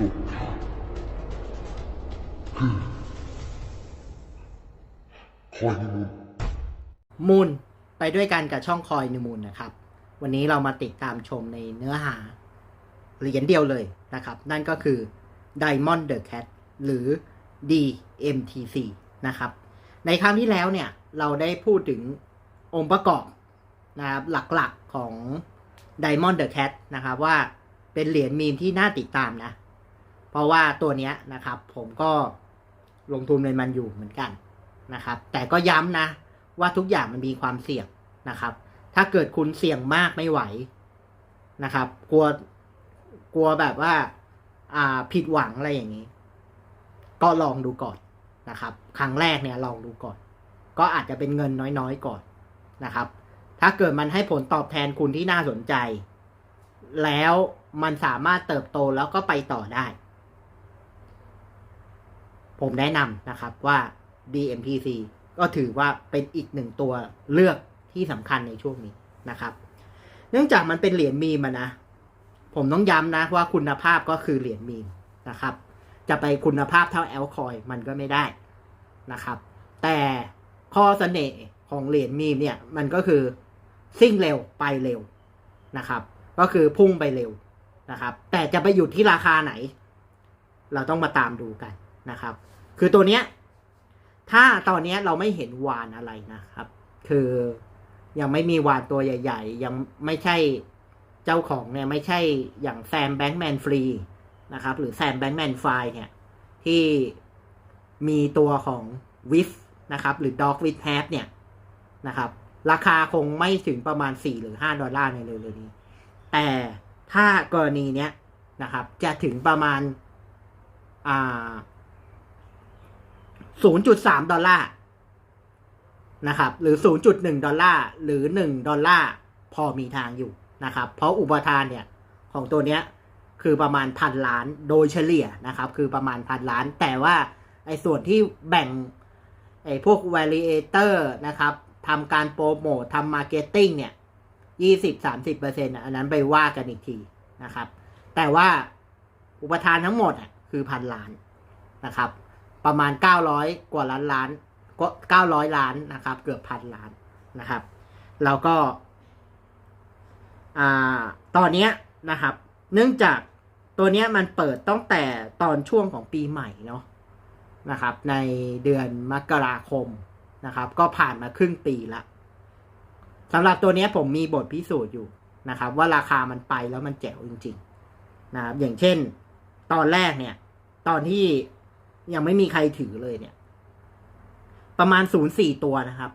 สุดคือคอยนิมูลมูลไปด้วยกันกับช่องคอยนิมูลนะครับ วันนี้เรามาติดตามชมในเนื้อหาเหรียญเดียวเลยนะครับ นั่นก็คือ Diamond the Cat หรือ DMTC นะครับ ในครั้งที่แล้วเนี่ย เราได้พูดถึงองค์ประกอบนะครับหลักๆของ Diamond the Cat นะครับว่าเป็นเหรียญมีมที่น่าติดตามนะ เพราะว่าตัวเนี้ยนะครับ ผมก็ลงทุนในมันอยู่เหมือนกันนะครับ แต่ก็ย้ำนะ ว่าทุกอย่างมันมีความเสี่ยงนะครับ ถ้าเกิดคุณเสี่ยงมากไม่ไหวนะครับ กลัวกลัวแบบว่า อ่าผิดหวังอะไรอย่างนี้ ก็ลองดูก่อนนะครับ ครั้งแรกเนี่ยลองดูก่อน ก็อาจจะเป็นเงินน้อยๆก่อนนะครับ ถ้าเกิดมันให้ผลตอบแทนคุณที่น่าสนใจ แล้วมันสามารถเติบโตแล้วก็ไปต่อได้ ผมแนะนำนะครับว่า DMPC ก็ถือว่าเป็นอีกหนึ่งตัวเลือกที่สำคัญในช่วงนี้นะครับ เนื่องจากมันเป็นเหรียญมีมะนะ ผมต้องย้ำนะว่าคุณภาพก็คือเหรียญมีมนะครับ จะไปคุณภาพเท่าแอลคอยมันก็ไม่ได้นะครับ แต่ข้อเสน่ห์ของเหรียญมีมเนี่ยมันก็คือซิ่งเร็วไปเร็วนะครับ ก็คือพุ่งไปเร็วนะครับ แต่จะไปหยุดที่ราคาไหน เราต้องมาตามดูกันนะครับ คือตัวเนี้ย ถ้าตอนเนี้ยเราไม่เห็นวานอะไรนะครับ คือยังไม่มีวานตัวใหญ่ ๆ ยังไม่ใช่เจ้าของเนี่ยไม่ใช่อย่างแซมแบงค์แมนฟรีนะครับ หรือแซมแบงค์แมนไฟเนี่ย ที่มีตัวของวิฟนะครับ หรือด็อกวิ h แ a ปเนี่ยนะครับ ราคาคงไม่ถึงประมาณ 4 หรือ 5 ดอลลาร์ในเร็วๆนี้ แต่ถ้ากรณีเนี้ยนะครับ จะถึงประมาณอ่า 0.3 ดอลลาร์นะครับ หรือ 0.1 ดอลลาร์ หรือ 1 ดอลลาร์ พอมีทางอยู่นะครับ เพราะอุปทานเนี่ย ของตัวเนี้ยคือประมาณพันล้านโดยเฉลี่ยนะครับ คือประมาณพันล้าน แต่ว่าไอ้ส่วนที่แบ่งไอ้พวก validator นะครับทำการโปรโมททำมาร์เก็ตติ้งเนี่ยยี่สิบสามสิบเปอร์เซ็นต์อันนั้นไปว่ากันอีกทีนะครับ แต่ว่าอุปทานทั้งหมดคือพันล้านนะครับ ประมาณเก้าร้อยกว่าล้านล้านก็เก้าร้อยล้านนะครับ เกือบพันล้านนะครับแล้วก็อ่าตอนเนี้ยนะครับ เนื่องจากตัวเนี้ยมันเปิดตั้งแต่ตอนช่วงของปีใหม่เนาะนะครับ ในเดือนมกราคมนะครับ ก็ผ่านมาครึ่งปีละสำหรับตัวเนี้ยผมมีบทพิสูจน์อยู่นะครับ ว่าราคามันไปแล้วมันแจ๋วจริง ๆ นะครับ อย่างเช่น ตอนแรกเนี่ย ตอนที่ ยังไม่มีใครถือเลยเนี่ย ประมาณศูนย์สี่ตัวนะครับ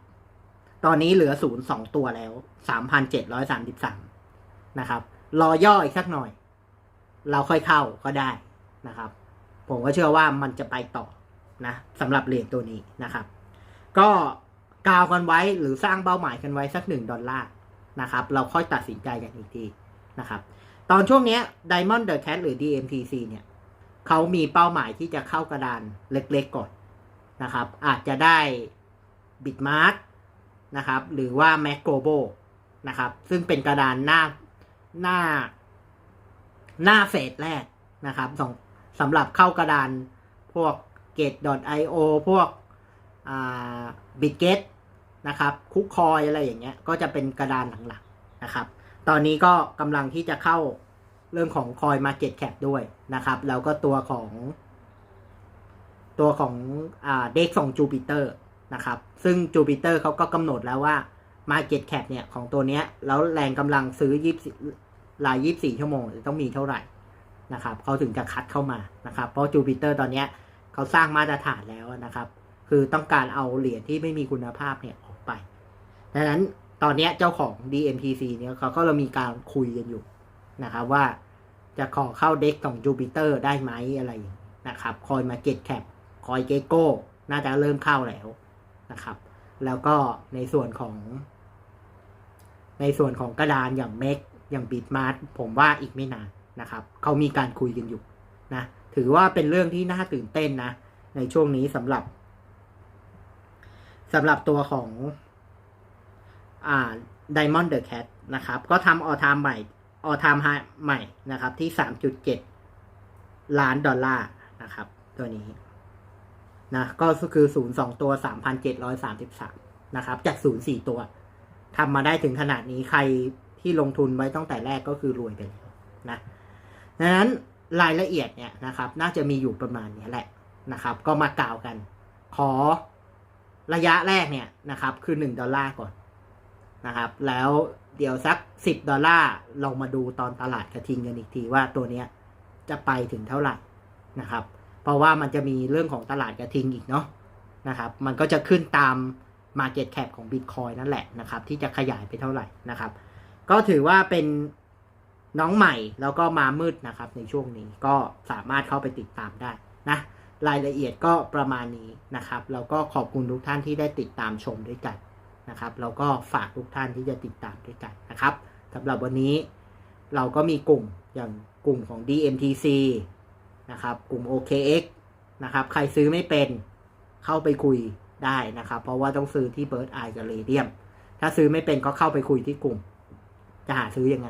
ตอนนี้เหลือศูนย์สองตัวแล้วสามพันเจ็ดร้อยสามสิบสามนะครับ รอย่ออีกสักหน่อย เราค่อยเข้าก็ได้นะครับ ผมก็เชื่อว่ามันจะไปต่อนะสำหรับเหรียญตัวนี้นะครับ ก็กาวกันไว้หรือสร้างเป้าหมายกันไว้สักหนึ่งดอลลาร์นะครับ เราค่อยตัดสินใจกันอีกทีนะครับ ตอนช่วงนี้ Diamond the Cat หรือ DMTC เนี่ย เขามีเป้าหมายที่จะเข้ากระดานเล็กๆก่อนนะครับ อาจจะได้ Bitmart นะครับ หรือว่า Mac Global นะครับ ซึ่งเป็นกระดานหน้าหน้า หน้าเฟสแรกนะครับสำสำหรับเข้ากระดานพวก Gate.io พวกบิตเกตนะครับ คุกคอยอะไรอย่างเงี้ย ก็จะเป็นกระดานหลังๆนะครับ ตอนนี้ก็กำลังที่จะเข้า เรื่องของคอย Market Cap ด้วยนะครับ แล้วก็ตัวของ ตัวของเด็กของจูปิเตอร์นะครับ ซึ่งจูปิเตอร์เขาก็กำหนดแล้วว่า Market Cap เนี่ยของตัวเนี้ย แล้วแรงกำลังซื้อยี่สิบรายยี่สี่ชั่วโมงจะต้องมีเท่าไหร่นะครับเขาถึงจะคัดเข้ามานะครับ เพราะจูปิเตอร์ตอนเนี้ยเขาสร้างมาตรฐานแล้วนะครับ คือต้องการเอาเหรียญที่ไม่มีคุณภาพเนี่ยออกไปดังนั้นตอนเนี้ยเจ้าของ DMTC เนี่ยเขาก็เรามีการคุยกันอยู่นะครับว่า จะขอเข้าเด็กของจูปิเตอร์ได้ไหมอะไรนะครับ คอยมาเก็ตแคปคอยเกโก้ น่าจะเริ่มเข้าแล้วนะครับ แล้วก็ในส่วนของ ในส่วนของกระดานอย่างเมกอย่างบิดมาร์ผมว่าอีกไม่นานนะครับ เขามีการคุยกันอยู่นะ ถือว่าเป็นเรื่องที่น่าตื่นเต้นนะ ในช่วงนี้สำหรับสำหรับตัวของอ่า Diamond the Cat นะครับ ก็ทำออทามใหม่ ออทามไฮใหม่นะครับที่สามจุดเจ็ดล้านดอลลาร์นะครับ ตัวนี้นะก็คือศูนย์สองตัวสามพันเจ็ดร้อยสามสิบสามนะครับ จากศูนย์สี่ตัวทำมาได้ถึงขนาดนี้ใครที่ลงทุนไว้ตั้งแต่แรกก็คือรวยไปแล้วนะดังนั้นรายละเอียดเนี่ยนะครับ น่าจะมีอยู่ประมาณนี้แหละนะครับ ก็มากล่าวกัน ขอระยะแรกเนี่ยนะครับ คือหนึ่งดอลลาร์ก่อนนะครับ แล้ว เดี๋ยวสักสิบดอลลาร์เรามาดูตอนตลาดกระทิงกันอีกทีว่าตัวเนี้ยจะไปถึงเท่าไหร่นะครับ เพราะว่ามันจะมีเรื่องของตลาดกระทิงอีกเนาะนะครับ มันก็จะขึ้นตาม Market Cap ของ Bitcoin นั่นแหละนะครับ ที่จะขยายไปเท่าไหร่นะครับ ก็ถือว่าเป็นน้องใหม่แล้วก็มามืดนะครับ ในช่วงนี้ก็สามารถเข้าไปติดตามได้นะรายละเอียดก็ประมาณนี้นะครับ แล้วก็ขอบคุณทุกท่านที่ได้ติดตามชมด้วยกัน นะครับแล้วก็ฝากทุกท่านที่จะติดตามด้วยกันนะครับสำหรับวันนี้เราก็มีกลุ่มอย่างกลุ่มของ DMTC นะครับกลุ่ม OKX นะครับใครซื้อไม่เป็นเข้าไปคุยได้นะครับ เพราะว่าต้องซื้อที่ Bird Eye กับ Radium ถ้าซื้อไม่เป็นก็เข้าไปคุยที่กลุ่ม จะหาซื้อยังไง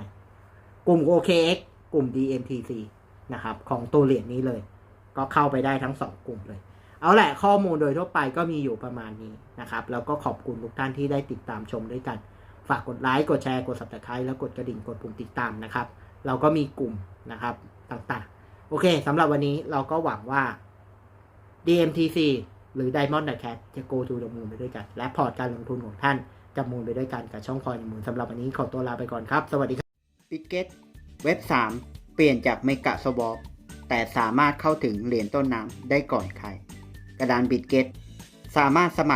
กลุ่ม OKX กลุ่ม DMTC นะครับของตัวเหรียญนี้เลย ก็เข้าไปได้ทั้งสองกลุ่มเลย เอาแหละข้อมูลโดยทั่วไปก็มีอยู่ประมาณนี้นะครับ แล้วก็ขอบคุณทุกท่านที่ได้ติดตามชมด้วยกัน ฝากกดไลค์ กดแชร์ กด subscribe แล้วกดกระดิ่ง กดปุ่มติดตามนะครับ เราก็มีกลุ่มนะครับต่างๆ โอเคสำหรับวันนี้เราก็หวังว่า DMTC หรือ Diamond the Cat จะ go to the moon ไปด้วยกัน และพอร์ตการลงทุนของท่านจะมูลไปด้วยกันกับช่องคอยมูลสำหรับวันนี้ขอตัวลาไปก่อนครับ สวัสดีครับบิ g เกตเว็บ 3 เปลี่ยนจากเมกะสวอปแต่สามารถเข้าถึงเหรียญต้นน้ำได้ก่อนใคร กระดานบิดเกตสามารถสมัคร